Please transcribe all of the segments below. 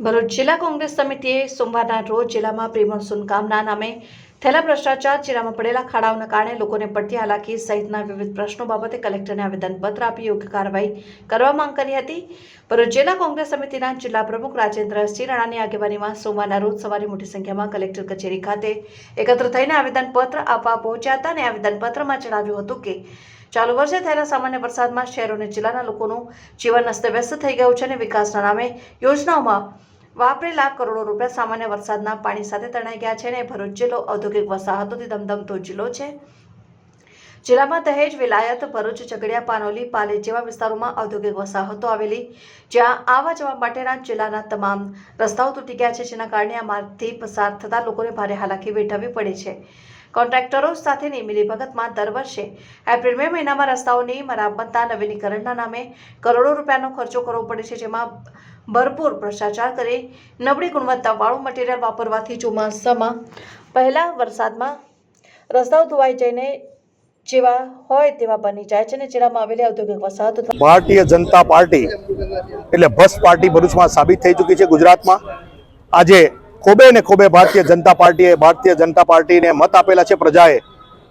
ભરૂચ જિલ્લા કોંગ્રેસ સમિતિએ સોમવારના રોજ જિલ્લામાં પ્રી કામના નામે થયેલા ભ્રષ્ટાચાર જિલ્લામાં પડેલા ખાડાઓના કારણે લોકોને પડતી હાલાકી સહિતના વિવિધ પ્રશ્નો બાબતે કલેક્ટરને આવેદનપત્ર આપી યોગ્ય કાર્યવાહી કરવા માંગ કરી હતી. ભરૂચ જિલ્લા કોંગ્રેસ સમિતિના જિલ્લા પ્રમુખ રાજેન્દ્રસિંહ રાણાની આગેવાનીમાં સોમવારના રોજ સવારે મોટી સંખ્યામાં કલેક્ટર કચેરી ખાતે એકત્ર થઈને આવેદનપત્ર આપવા પહોંચ્યા હતા અને આવેદનપત્રમાં જણાવ્યું હતું કે ચાલુ વર્ષે થયેલા સામાન્ય વરસાદમાં શહેરો અને જિલ્લાના લોકોનું જીવન અસ્તવ્યસ્ત થઈ ગયું છે અને વિકાસના નામે યોજનાઓમાં વાપરેલા કરોડો રૂપિયા સામાન્ય વરસાદના પાણી સાથે તણાઈ ગયા છે અને ભરૂચ જિલ્લો ઔદ્યોગિક વસાહતોથી ધમધમતો જિલ્લો છે. જિલ્લામાં દહેજ, વિલાયત, ભરૂચ, ઝઘડિયા, પાનોલી, પાલે જેવા વિસ્તારોમાં ઔદ્યોગિક વસાહતો આવેલી, જ્યાં આવવા જવા માટેના જિલ્લાના તમામ રસ્તાઓ તૂટી ગયા છે, જેના કારણે આ માર્ગથી પસાર થતા લોકોને ભારે હાલાકી વેઠવવી પડે છે. કોન્ટ્રાક્ટરો સાથેની મિલીભગતમાં દર વર્ષે એપ્રિલ મે મહિનામાં રસ્તાઓની મરામતના નવીનીકરણના નામે કરોડો રૂપિયાનો ખર્ચો કરવો પડે છે, જેમાં ભરપૂર ભ્રષ્ટાચાર કરી નબળી ગુણવત્તાવાળું મટીરિયલ વાપરવાથી ચોમાસામાં પહેલા વરસાદમાં રસ્તાઓ ધોવાઈ જઈને જેવા હોય તેવા બની જાય છે અને જિલ્લામાં આવેલી ઔદ્યોગિક વસાહત ભારતીય જનતા પાર્ટી એટલે બસ પાર્ટી ભરૂચમાં સાબિત થઈ ચૂકી છે ગુજરાતમાં. આજે ખોબે ને ખોબે ભારતીય જનતા પાર્ટીએ, ભારતીય જનતા પાર્ટીને મત આપેલા છે પ્રજાએ,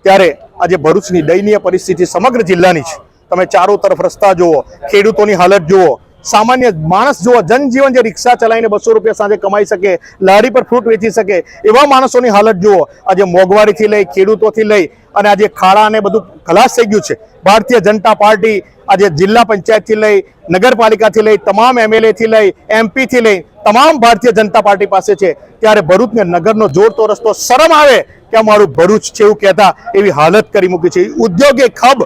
ત્યારે આજે ભરૂચની દયનીય પરિસ્થિતિ સમગ્ર જિલ્લાની છે. તમે ચારો તરફ રસ્તા જુઓ, ખેડૂતોની હાલત જુઓ સામાન્ય માણસ જુઓ, જનજીવન જે રિક્ષા ચલાવીને બસો રૂપિયા સાંજે કમાઈ શકે, લારી પર ફ્રૂટ વેચી શકે, એવા માણસોની હાલત જુઓ. આજે મોંઘવારીથી લઈ, ખેડૂતોથી લઈ અને આજે ખાડા અને બધું ખલાસ થઈ ગયું છે. ભારતીય જનતા પાર્ટી આજે જિલ્લા પંચાયતથી લઈ, નગરપાલિકાથી લઈ, તમામ એમએલએથી લઈ, એમપીથી લઈ, તમામ ભારતીય જનતા પાર્ટી પાસે છે. ત્યારે ભરૂચને નગરનો જોડતો રસ્તો શરમ આવે કે અમારું ભરૂચ છે એવું કહેતા એવી હાલત કરી મૂકી છે. ઉદ્યોગિક હબ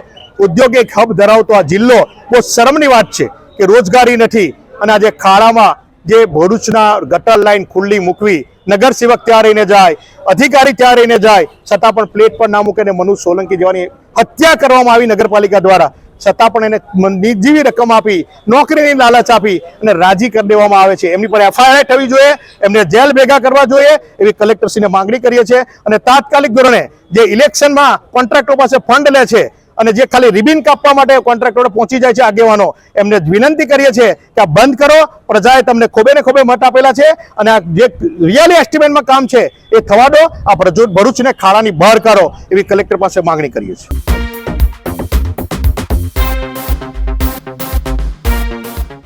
ઉદ્યોગિક હબ ધરાવતો આ જિલ્લો બહુ શરમની વાત છે. કે રોજગારી નથી. અને આજે ખાડામાં જે ભરૂચના ગટર લાઈન ખુલ્લી મૂકવી, નગર સેવક ત્યાં રહીને જાય, અધિકારી ત્યાં રહીને જાય, છતાં પણ પ્લેટ પર ના મૂકે મનુ સોલંકી જેવાની હત્યા કરવામાં આવી નગરપાલિકા દ્વારા. છતાં પણ એને નિજીવી રકમ આપી, નોકરીની લાલચ આપી અને રાજી કરી દેવામાં આવે છે. એમની પર એફઆઈઆર થવી જોઈએ, એમને જેલ ભેગા કરવા જોઈએ, એવી કલેક્ટરશ્રીને માંગણી કરીએ છીએ. અને તાત્કાલિક ધોરણે જે ઇલેક્શનમાં કોન્ટ્રાક્ટરો પાસે ફંડ લે છે અને જે ખાલી રિબિન કાપવા માટે કોન્ટ્રાક્ટરો પહોંચી જાય છે આગેવાનો, એમને વિનંતી કરીએ છીએ કે આ બંધ કરો. પ્રજાએ તમને ખોબે ને ખોબે મત આપેલા છે અને આ જે રિયલી એસ્ટિમેટમાં કામ છે એ થવા દો. આ ભરૂચ- ભરૂચને ખાડાની બહાર કાઢો એવી કલેક્ટર પાસે માંગણી કરીએ છીએ.